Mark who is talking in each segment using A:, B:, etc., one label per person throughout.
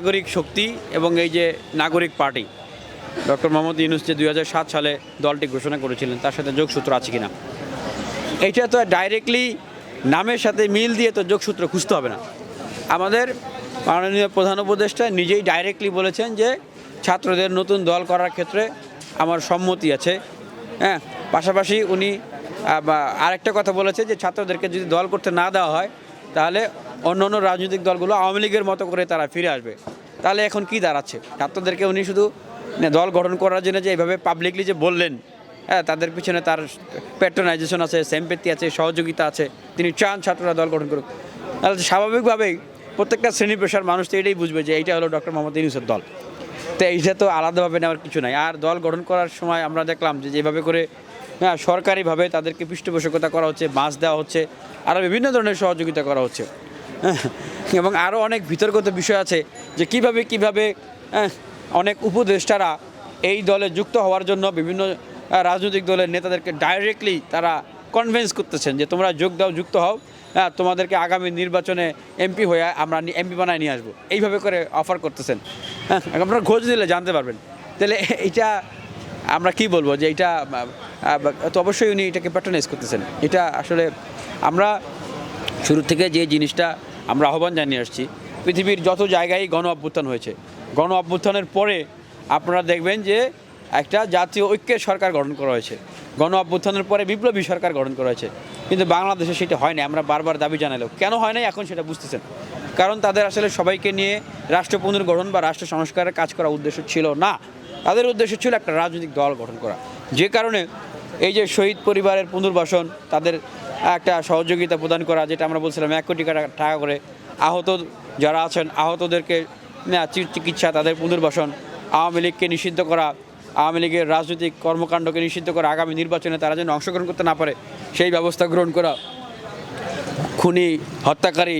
A: নাগরিক শক্তি এবং এই যে নাগরিক পার্টি, ডক্টর মোহাম্মদ ইউনুস যে দুই হাজার সাত সালে দলটি ঘোষণা করেছিলেন, তার সাথে যোগসূত্র আছে কিনা? এইটা তো ডাইরেক্টলি নামের সাথে মিল দিয়ে তো যোগসূত্র খুঁজতে হবে না। আমাদের মাননীয় প্রধান উপদেষ্টা নিজেই ডাইরেক্টলি বলেছেন যে ছাত্রদের নতুন দল করার ক্ষেত্রে আমার সম্মতি আছে। হ্যাঁ পাশাপাশি উনি আরেকটা কথা বলেছে যে ছাত্রদেরকে যদি দল করতে না দেওয়া হয়, তাহলে অন্য অন্য রাজনৈতিক দলগুলো আওয়ামী লীগের মতো করে তারা ফিরে আসবে। তাহলে এখন কি দাঁড়াচ্ছে? ছাত্রদেরকে উনি শুধু মানে দল গঠন করার জন্য যে এইভাবে পাবলিকলি যে বললেন হ্যাঁ তাদের পিছনে তার প্যাট্রোনাইজেশন আছে সেম্পেতি আছে, সহযোগিতা আছে, তিনি চান ছাত্ররা দল গঠন করুক। তাহলে স্বাভাবিকভাবেই প্রত্যেকটা শ্রেণি পেশার মানুষ তো এটাই বুঝবে যে এইটা হলো ডক্টর মোহাম্মদ ইউনুসের দল। তো এইটা তো আলাদাভাবে নেওয়ার কিছু নাই। আর দল গঠন করার সময় আমরা দেখলাম যে যেভাবে করে হ্যাঁ সরকারিভাবে তাদেরকে পৃষ্ঠপোষকতা করা হচ্ছে বাস দেওয়া হচ্ছে, আরও বিভিন্ন ধরনের সহযোগিতা করা হচ্ছে। এবং আরও অনেক বিতর্কিত বিষয় আছে যে কীভাবে কীভাবে হ্যাঁ, অনেক উপদেষ্টারা এই দলে যুক্ত হওয়ার জন্য বিভিন্ন রাজনৈতিক দলের নেতাদেরকে ডাইরেক্টলি তারা কনভিন্স করতেছেন যে তোমরা যোগ দাও যুক্ত হও হ্যাঁ তোমাদেরকে আগামী নির্বাচনে এমপি হয়ে আমরা এমপি বানায় নিয়ে আসব। এইভাবে করে অফার করতেছেন। হ্যাঁ আপনারা খোঁজ দিলে জানতে পারবেন। তাহলে এইটা আমরা কি বলব যে এটা তো অবশ্যই উনি এটাকে প্যাটার্নাইজ করতেছেন। এটা আসলে আমরা শুরু থেকে যে জিনিসটা আমরা আহ্বান জানিয়ে আসছি, পৃথিবীর যত জায়গায় গণ অভ্যুত্থান হয়েছে, গণ অভ্যুত্থানের পরে আপনারা দেখবেন যে একটা জাতীয় ঐক্যের সরকার গঠন করা হয়েছে। গণ অভ্যুত্থানের পরে বিপ্লবী সরকার গঠন করা হয়েছে। কিন্তু বাংলাদেশে সেটা হয় না আমরা বারবার দাবি জানালেও কেন হয় নাই এখন সেটা বুঝতেছেন। কারণ তাদের আসলে সবাইকে নিয়ে রাষ্ট্র পুনর্গঠন বা রাষ্ট্র সংস্কারের কাজ করার উদ্দেশ্য ছিল না। তাদের উদ্দেশ্য ছিল একটা রাজনৈতিক দল গঠন করা। যে কারণে এই যে শহীদ পরিবারের পুনর্বাসন, তাদের একটা সহযোগিতা প্রদান করা, যেটা আমরা বলছিলাম এক কোটি টাকা করে আহত যারা আছেন, আহতদেরকে চিকিৎসা, তাদের পুনর্বাসন আওয়ামী লীগকে নিষিদ্ধ করা, আওয়ামী লীগের রাজনৈতিক কর্মকাণ্ডকে নিষিদ্ধ করা, আগামী নির্বাচনে তারা যেন অংশগ্রহণ করতে না পারে, সেই ব্যবস্থা গ্রহণ করা। খুনি, হত্যাকারী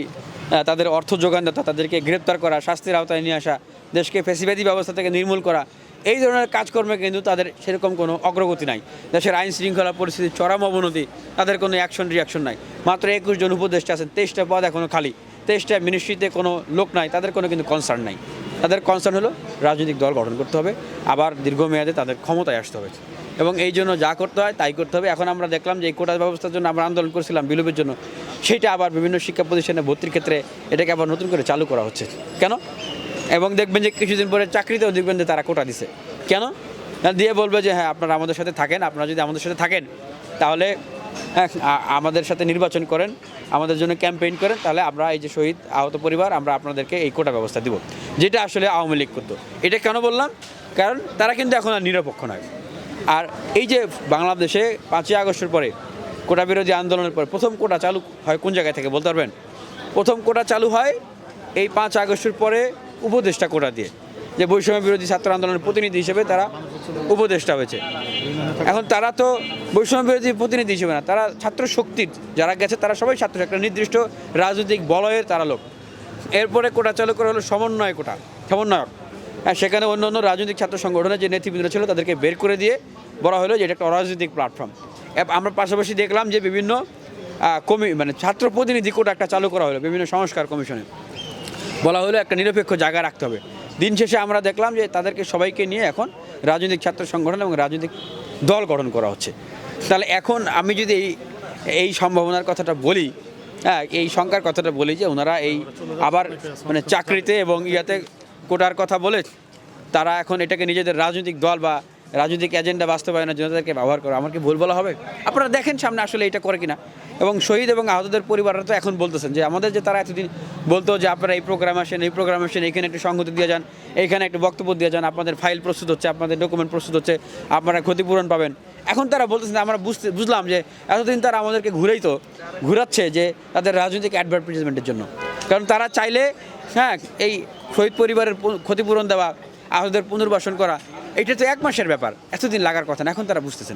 A: তাদের অর্থ যোগানদাতা তাদেরকে গ্রেপ্তার করা, শাস্তির আওতায় নিয়ে আসা, দেশকে ফেসিবাদী ব্যবস্থা থেকে নির্মূল করা এই ধরনের কাজকর্মে কিন্তু তাদের সেরকম কোনো অগ্রগতি নাই। দেশের আইন শৃঙ্খলা পরিস্থিতির চরম অবনতি, তাদের কোনো অ্যাকশন রিয়াকশন নাই। মাত্র একুশ জন উপদেষ্টা আছেন, তেইশটা পদ এখনও খালি। তেইশটা মিনিস্ট্রিতে কোনো লোক নাই, তাদের কোনো কিন্তু কনসার্ন নাই। তাদের কনসার্ন হলো রাজনৈতিক দল গঠন করতে হবে, আবার দীর্ঘমেয়াদে তাদের ক্ষমতায় আসতে হবে। এবং এই জন্য যা করতে হয় তাই করতে হবে। এখন আমরা দেখলাম যে এই কোটা ব্যবস্থার জন্য আমরা আন্দোলন করেছিলাম বিলোপের জন্য। সেটা আবার বিভিন্ন শিক্ষা প্রতিষ্ঠানে ভর্তির ক্ষেত্রে এটাকে আবার নতুন করে চালু করা হচ্ছে। কেন? এবং দেখবেন যে কিছুদিন পরে চাকরিতেও দেখবেন যে তারা কোটা দিছে। কেন? দিয়ে বলবে যে হ্যাঁ আপনারা আমাদের সাথে থাকেন, আপনারা যদি আমাদের সাথে থাকেন, তাহলে হ্যাঁ আমাদের সাথে নির্বাচন করেন, আমাদের জন্য ক্যাম্পেইন করেন, তাহলে আমরা এই যে শহীদ আহত পরিবার, আমরা আপনাদেরকে এই কোটা ব্যবস্থা দিব। যেটা আসলে আওয়ামী লীগ করতো। এটা কেন বললাম? কারণ তারা কিন্তু এখন আর নিরপেক্ষ নয়। আর এই যে বাংলাদেশে পাঁচই আগস্টের পরে কোটা বিরোধী আন্দোলনের পরে প্রথম কোটা চালু হয় কোন জায়গায় থেকে বলতে পারবেন? প্রথম কোটা চালু হয় এই পাঁচ আগস্টের পরে উপদেষ্টা কোটা দিয়ে, যে বৈষম্য বিরোধী ছাত্র আন্দোলনের প্রতিনিধি হিসেবে তারা উপদেষ্টা হয়েছে। এখন তারা তো বৈষম্য বিরোধী প্রতিনিধি হিসেবে না, তারা ছাত্র শক্তির যারা গেছে, তারা সবাই ছাত্র, একটা নির্দিষ্ট রাজনৈতিক বলয়ের তারা লোক। এরপরে কোটা চালু করা হলো সমন্বয় কোটা, সমন্বয়ক। হ্যাঁ সেখানে অন্য অন্য রাজনৈতিক ছাত্র সংগঠনের যে নেতৃবৃন্দ ছিল, তাদেরকে বের করে দিয়ে বলা হলো যে এটা একটা অরাজনৈতিক প্ল্যাটফর্ম আমরা পাশাপাশি দেখলাম যে বিভিন্ন কমি মানে ছাত্র প্রতিনিধি কোটা একটা চালু করা হলো বিভিন্ন সংস্কার কমিশনে। বলা হলো একটা নিরপেক্ষ জায়গা রাখতে হবে। দিন শেষে আমরা দেখলাম যে তাদেরকে সবাইকে নিয়ে এখন রাজনৈতিক ছাত্র সংগঠন এবং রাজনৈতিক দল গঠন করা হচ্ছে। তাহলে এখন আমি যদি এই এই সম্ভাবনার কথাটা বলি হ্যাঁ এই শঙ্কার কথাটা বলি যে ওনারা এই আবার মানে চাকরিতে এবং ইয়াতে কোটার কথা বলে তারা এখন এটাকে নিজেদের রাজনৈতিক দল বা রাজনৈতিক এজেন্ডা বাস্তবায়নের জন্য তাদেরকে ব্যবহার করে। আমার কি ভুল বলা হবে? আপনারা দেখেন সামনে আসলে এটা করে কিনা। এবং শহীদ এবং আহতদের পরিবাররা তো এখন বলতেছেন যে, আমাদের যে তারা এতদিন বলতো যে, আপনারা এই প্রোগ্রাম আসেন, এই প্রোগ্রাম আসেন, এখানে একটু সংগতি দিয়ে যান এইখানে একটু বক্তব্য দিয়ে যান, আপনাদের ফাইল প্রস্তুত হচ্ছে, আপনাদের ডকুমেন্ট প্রস্তুত হচ্ছে, আপনারা ক্ষতিপূরণ পাবেন। এখন তারা বলতেছেন, আমরা বুঝতে, বুঝলাম যে, এতদিন তারা আমাদেরকে ঘুরেই তো, ঘুরাচ্ছে যে, তাদের রাজনৈতিক অ্যাডভার্টাইজমেন্টের জন্য। কারণ তারা চাইলে হ্যাঁ এই শহীদ পরিবারের ক্ষতিপূরণ দেওয়া, আহতদের পুনর্বাসন করা এটা তো এক মাসের ব্যাপার এতদিন লাগার কথা না এখন তারা বুঝতেছেন